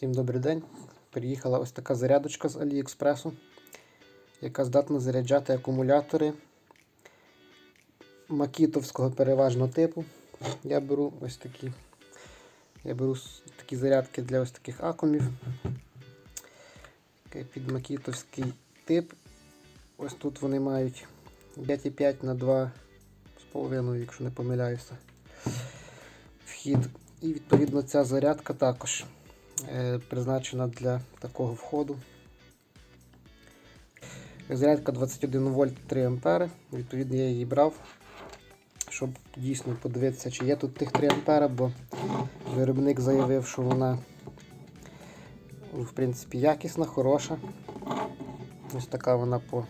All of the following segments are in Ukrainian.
Всім добрий день. Приїхала ось така зарядочка з Аліекспресу, яка здатна заряджати акумулятори макітовського переважно типу. Я беру ось такі. Я беру такі зарядки для ось таких акумів. Під макітовський тип. Ось тут вони мають 5,5 на 2,5, якщо не помиляюся. Вхід. І відповідно ця зарядка також призначена для такого входу. Зарядка 21 вольт 3 ампери. Відповідно, я її брав, щоб дійсно подивитися, чи є тут тих 3 ампера, бо виробник заявив, що вона в принципі якісна, хороша. Ось така вона по,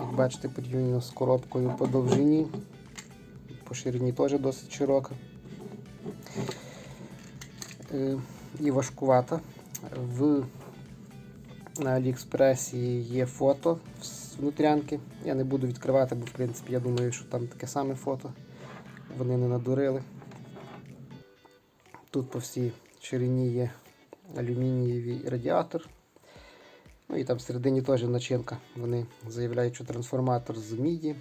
як бачите, порівняно з коробкою по довжині. По ширині теж досить широка. І важкувата. В на Аліекспресі є фото з внутрянки. Я не буду відкривати, бо в принципі я думаю, що там таке саме фото. Вони не надурили. Тут по всій ширині є алюмінієвий радіатор. Ну і там всередині теж начинка. Вони заявляють, що трансформатор з міді,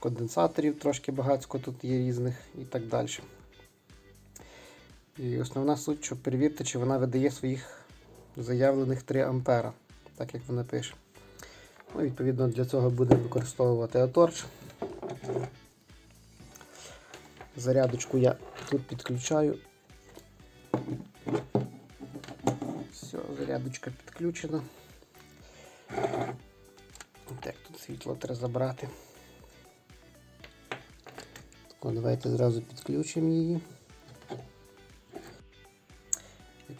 конденсаторів трошки багатсько тут є різних і так далі. І основна суть, щоб перевірити, чи вона видає своїх заявлених 3 ампера, так як вона пише. Ну, відповідно, для цього будемо використовувати Аторч. Зарядочку я тут підключаю. Все, зарядочка підключена. Так, тут світло треба забрати. Тако, давайте зразу підключимо її.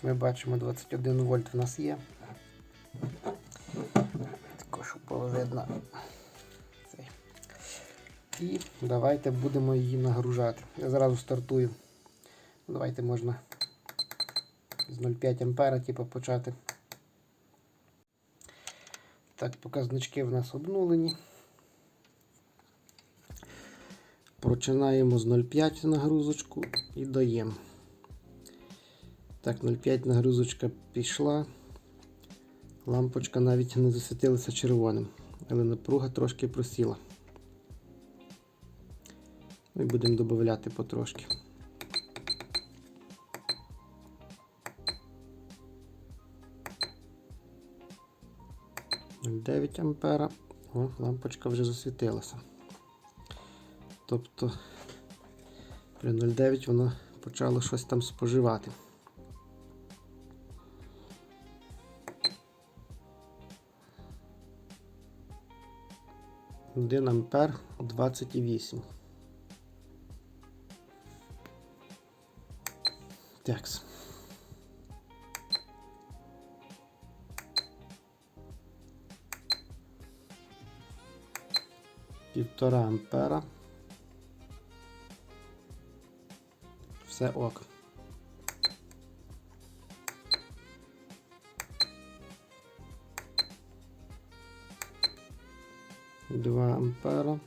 Ми бачимо, 21 вольт в нас є. Також видно. І давайте будемо її нагружати. Я зразу стартую. Давайте можна з 0,5 ампера типу, почати. Так, показнички в нас обнулені. Починаємо з 0,5 нагрузочку і даємо. Так, 0,5 нагрузочка пішла. Лампочка навіть не засвітилася червоним, але напруга трошки просіла. Ми будемо додати потрошки. Дев'ять ампера. О, лампочка вже засвітилася. Тобто при 0,9 воно почало щось там споживати. 1 ампер 28. Такс. Півтора ампера. Все ок. Два ампера.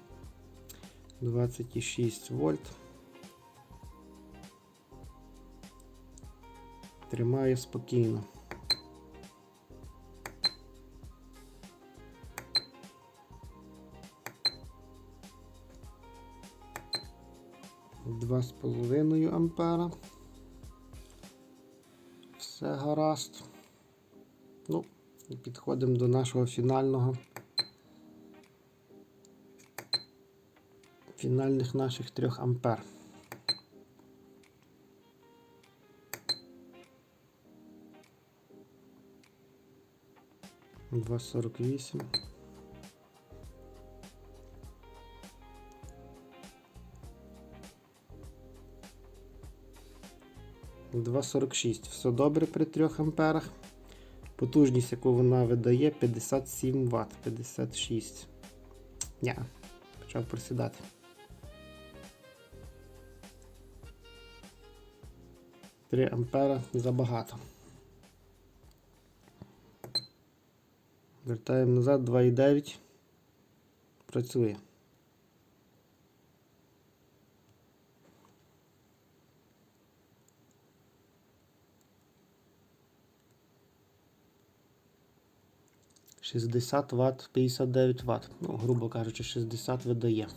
26 вольт. Тримаю спокійно. Два з половиною ампера. Все гаразд. Ну, і підходимо до нашого фінального. Фінальних наших 3 ампер. Два сорок вісім. Два сорок шість. Все добре при 3 амперах. Потужність, яку вона видає, 57 Вт. 56. Ня, почав просідати. 3 ампера забагато. Вертаємо назад 2,9. Працює. Шістдесят ватт, 59 ватт, ну, грубо кажучи, 60 видає.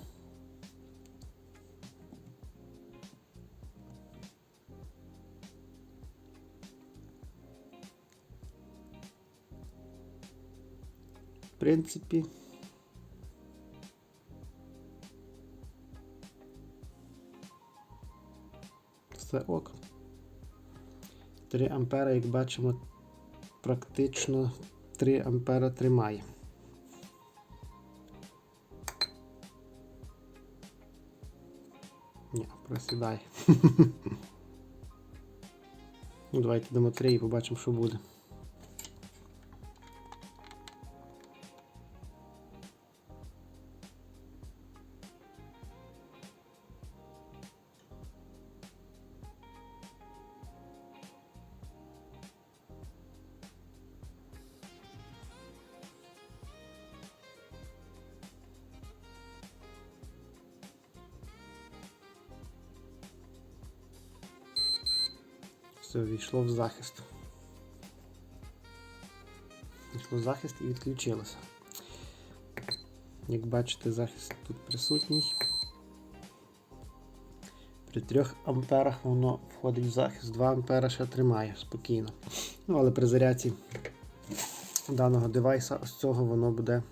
Принципі. Все ок. 3 ампера, як бачимо, практично 3 ампера тримає. Ні, просідає. ну, давайте дамо 3 і побачимо, що буде. Війшло в захист. Війшло в захист і відключилося. Як бачите, захист тут присутній. При 3 амперах воно входить в захист, 2 ампера ще тримає спокійно. Ну, але при зарядці даного девайса, ось цього воно буде,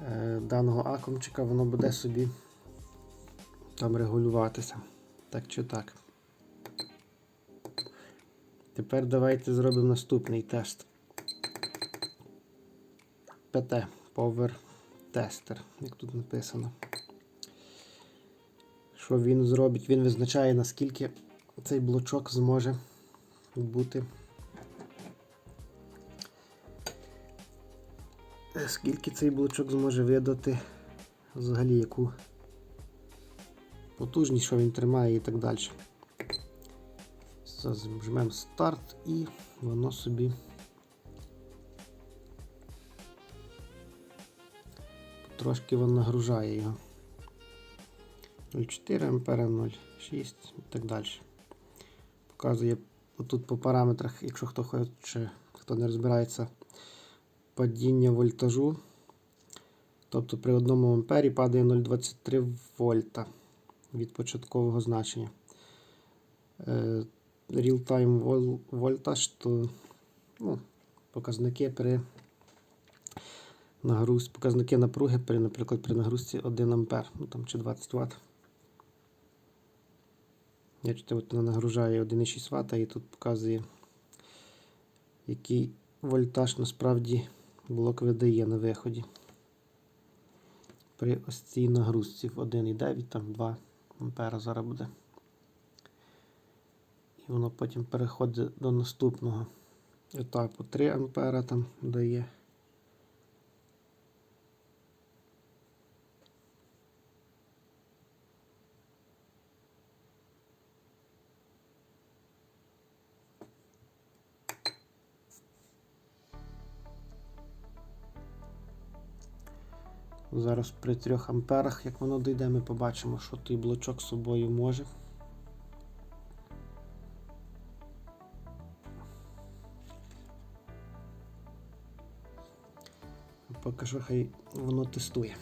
е, даного акумчика, воно буде собі там регулюватися. Так чи так. Тепер давайте зробимо наступний тест. ПТ Power Tester, як тут написано. Що він зробить? Він визначає, наскільки цей блочок зможе бути. Скільки цей блочок зможе видати, взагалі яку потужність, що він тримає і так далі. Зажмемо старт і воно собі трошки воно нагружає його. 0,4 ампера, 0,6 і так далі. Показує отут по параметрах, якщо хто хоче, хто не розбирається, падіння вольтажу. Тобто при 1 ампері падає 0,23 вольта від початкового значення. Real-time voltage, то ну, показники при нагруз, показники напруги, при, наприклад, при нагрузці 1 А, ну, там, чи 20 Вт. От вона нагружає 1,6 Вт і тут показує, який вольтаж насправді блок видає на виході. При ось цій нагрузці в 1,9, там 2 А зараз буде. І воно потім переходить до наступного етапу. 3 ампера там дає. Зараз при 3 амперах, як воно дійде, ми побачимо, що той блочок з собою може. Що хай воно тестує.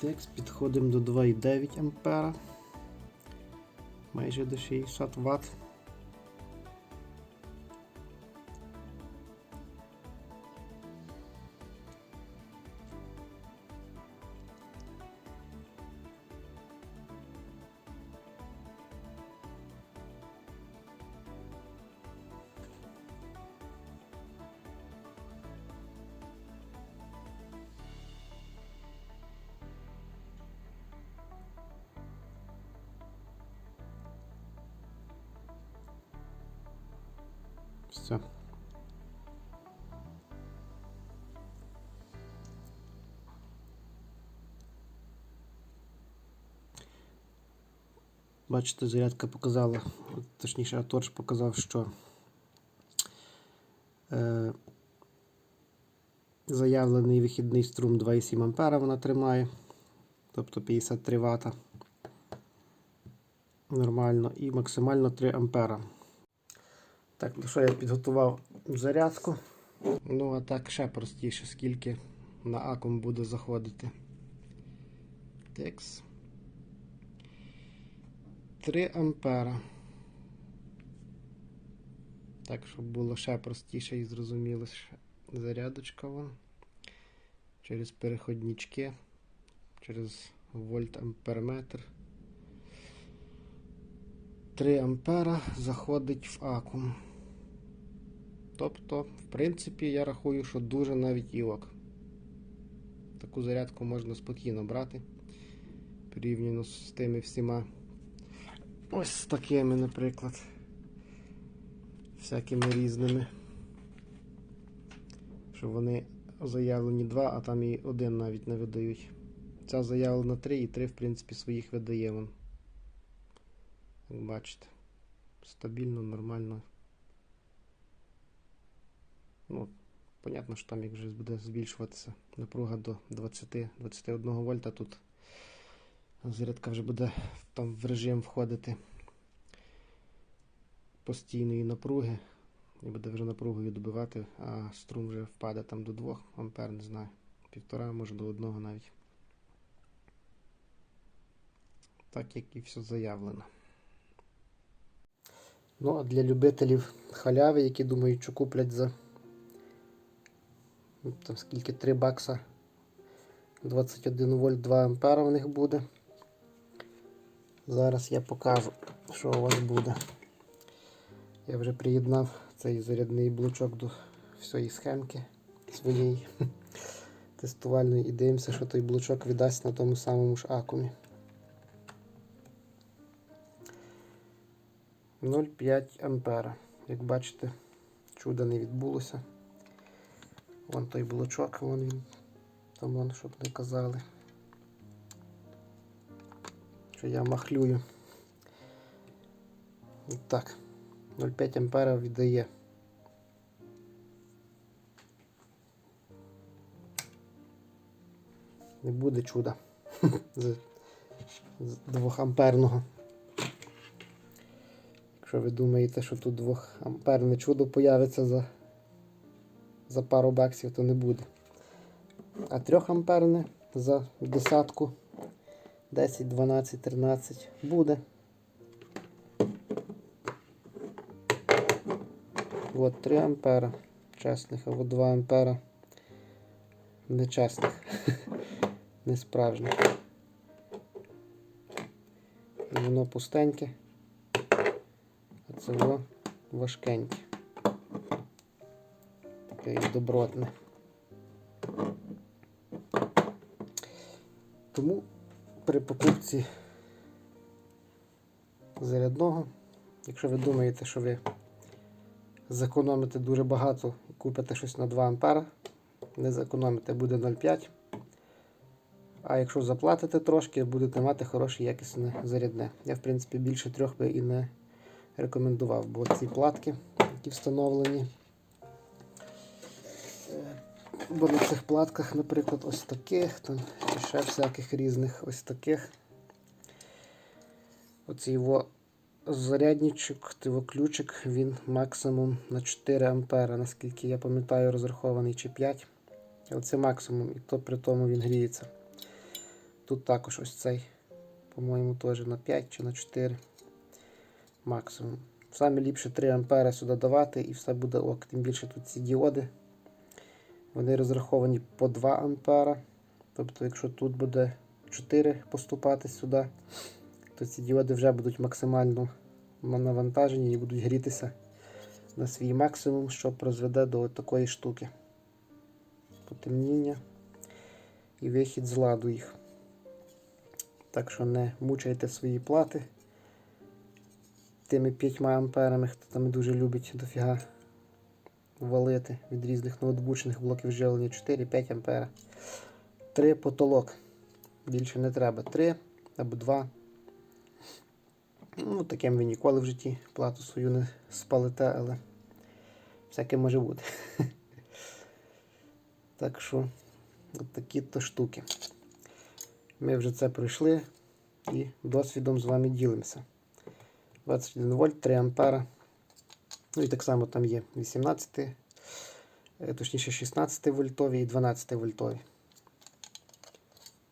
Текст підходимо до 2,9 А. Майже до 60 Вт. Бачите, зарядка показала, точніше, Аторж показав, що е, заявлений вихідний струм 2,7 А вона тримає, тобто 53 Вт. Нормально. І максимально 3 ампера. Так, ну що я підготував зарядку. Ну, а так ще простіше, скільки на акум буде заходити. Текс. 3 ампера. Так, щоб було ще простіше і зрозуміло, ще зарядочка вон. Через переходнички, через вольт амперметр. 3 ампера заходить в акум. Тобто, в принципі, я рахую, що дуже навіть і ок. Таку зарядку можна спокійно брати. Порівняно з тими всіма. Ось такими, наприклад. Всякими різними. Що вони заявлені 2, а там і один навіть не видають. Ця заявлена 3 і 3, в принципі, своїх видає вон. Як бачите, стабільно, нормально. Ну, понятно, що там як вже буде збільшуватися напруга до 20-21 вольта, тут зарядка вже буде там в режим входити постійної напруги і буде вже напругою добивати, а струм вже впаде там до 2 ампер, не знаю, півтора, може до одного навіть. Так як і все заявлено. Ну, а для любителів халяви, які думають, що куплять за ну, там скільки 3 бакса 21 вольт 2 ампера в них буде. Зараз я покажу, що у вас буде. Я вже приєднав цей зарядний блочок до всієї схемки своєї тестувальної і дивимося, що той блочок віддасть на тому самому ж акумі. 0,5 ампера. Як бачите, чуда не відбулося. Вон той блочок, вон він. Там вон, щоб не казали. Що я махлюю. Так, 0,5 ампера віддає. Не буде чуда з, з 2 амперного. Якщо ви думаєте, що тут 2 амперне чудо появиться за, за пару баксів, то не буде. А 3 амперне за десятку 10, 12, 13 буде. От 3 ампера чесних, а от 2 ампера нечесних, не справжніх. І воно пустеньке. А це воно важкеньке. Таке добротне. Тому при покупці зарядного, якщо ви думаєте, що ви зекономите дуже багато і купите щось на 2 ампера, не зекономите, буде 0,5. А якщо заплатите трошки, будете мати хороше якісне зарядне. Я, в принципі, більше трьох би і не рекомендував, бо ці платки, які встановлені. Бо на цих платках, наприклад, ось таких, там, чи ще всяких різних ось таких. Оцей його зарядничок, ключик, він максимум на 4 ампера, наскільки я пам'ятаю, розрахований чи 5. Оце максимум, і то при тому він гріється. Тут також ось цей, по-моєму, теж на 5 чи на 4 максимум. Саме ліпше 3 ампери сюди давати і все буде ок. Тим більше тут ці діоди. Вони розраховані по 2 ампера. Тобто, якщо тут буде 4 поступати сюди, то ці діоди вже будуть максимально навантажені і будуть грітися на свій максимум, що призведе до такої штуки. Потемніння і вихід з ладу їх. Так що не мучайте свої плати тими 5 амперами, хто там дуже любить дофіга валити від різних ноутбучних блоків живлення 4-5 ампера. 3 потолок. Більше не треба. 3 або 2. Ну, таким ви ніколи в житті плату свою не спалите, але всяке може бути. Так що, от такі то штуки. Ми вже це пройшли і досвідом з вами ділимося. 21 вольт, 3 ампера. Ну і так само там є 18, е, точніше 16 вольтові і 12 вольтові.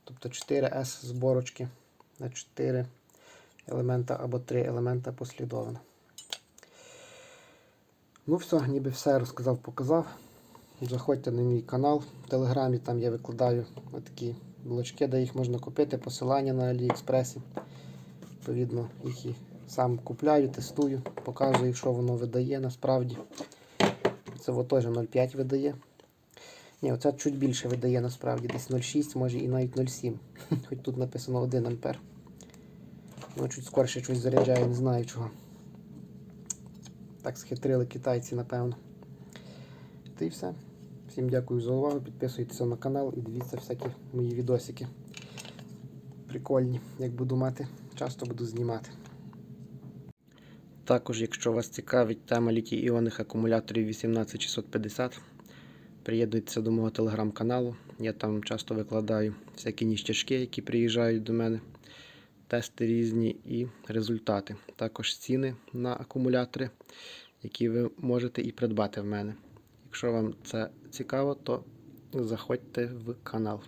Тобто 4С зборочки на 4 елемента або 3 елемента послідовно. Ну все, ніби все розказав, показав. Заходьте на мій канал в Телеграмі, там я викладаю такі блочки, де їх можна купити, посилання на Аліекспресі. Відповідно, їх і сам купляю, тестую, показую, що воно видає насправді. Це теж 0,5 видає. Ні, оце чуть більше видає насправді, десь 0,6, може і навіть 0,7. Хоч тут написано 1 ампер. Ну, чуть скорше щось заряджає, не знаю чого. Так схитрили китайці, напевно. Та і все. Всім дякую за увагу. Підписуйтесь на канал і дивіться всякі мої відосики. Прикольні, як буду мати, часто буду знімати. Також, якщо вас цікавить тема літій іонних акумуляторів 18650, приєднуйтеся до мого телеграм-каналу. Я там часто викладаю всякі ніштячки, які приїжджають до мене, тести різні і результати. Також ціни на акумулятори, які ви можете і придбати в мене. Якщо вам це цікаво, то заходьте в канал.